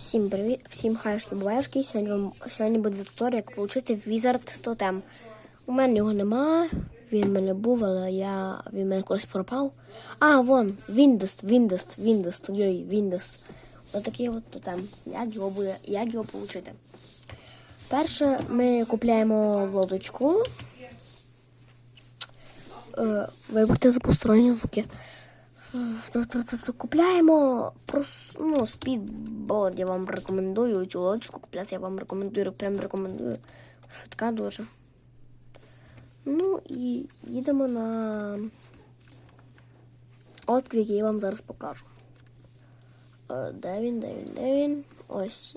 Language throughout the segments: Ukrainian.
Всім привіт, всім хаєшки буваєшки. Сьогодні, вам- сьогодні буде туторіал, як отримати Wizard Totem. У мене його нема, він в мене був, але я, він мене колись пропав. А, вон, Віндест, Віндест, Віндест, йой, Віндест. Отакий от тотем. Як його буде, як його отримати? Перше, ми купляємо лодочку. Е, вибачте за посторонні звуки. Купляємо прос, ну, спідбот, я вам рекомендую цю лодочку купляти, я вам рекомендую, прям рекомендую. Швидка дуже. Ну і їдемо на острів, який я вам зараз покажу. Де він, де він, де він? Ось.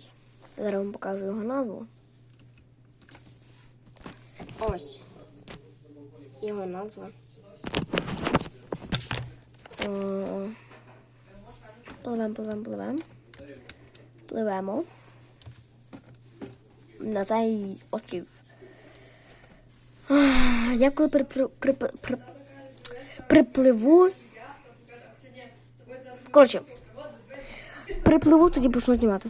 Зараз вам покажу його назву. Ось. Його назва. Е, Пливемо, пливемо, пливемо. Пливемо. На цей острів. Я коли при, при, при, при, припливу. Коротше. Припливу, тоді почну знімати.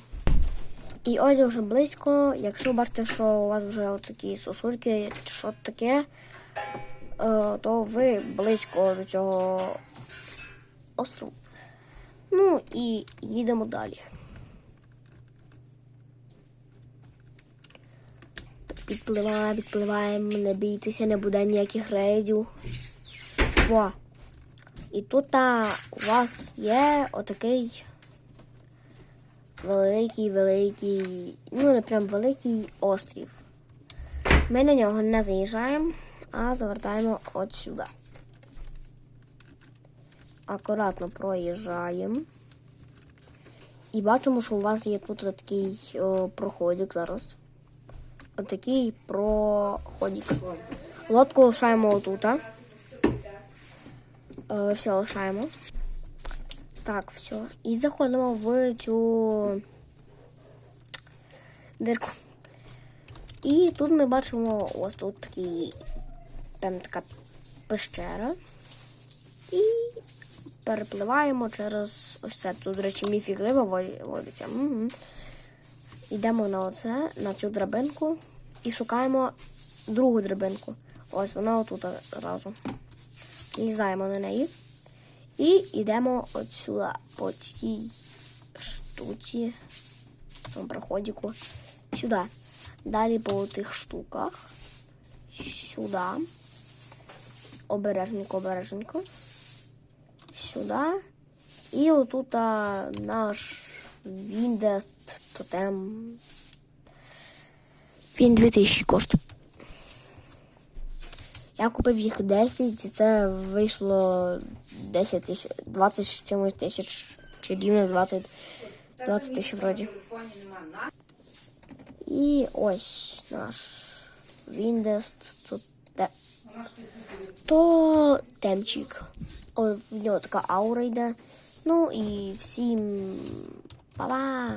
І ось вже близько. Якщо бачите, що у вас вже такі сосульки, що таке, е, то ви близько до цього острову. Ну і їдемо далі. Підпливаємо, підпливаємо, не бійтеся, не буде ніяких рейдів. Во. І тут а, у вас є отакий великий, великий, ну не прям великий острів. Ми на нього не заїжджаємо, а завертаємо от сюди акуратно проїжджаємо. І бачимо, що у вас є тут такий о, проходик зараз. Отакий проходик. Лодку лишаємо отут. Е, все лишаємо. Так, все. І заходимо в цю дирку. І тут ми бачимо ось тут такий прям така пещера. І перепливаємо через ось це. Тут, до речі, води- водиться. Угу. Йдемо на оце, на цю драбинку і шукаємо другу драбинку. Ось вона отут разом. Лізаємо на неї. І йдемо от сюди, по цій штуці, цьому проходіку. Сюди. Далі по тих штуках. Сюди. Обережненько, обережненько сюди. І отут а, наш Windows тотем. Він 2000 коштує. Я купив їх 10 і це вийшло 10 тисяч, 20 з чимось тисяч, чи рівно 20, 20 тисяч вроді. І ось наш Windows тут. То темчик. О, в нього така аура йде. Ну і всім па-па!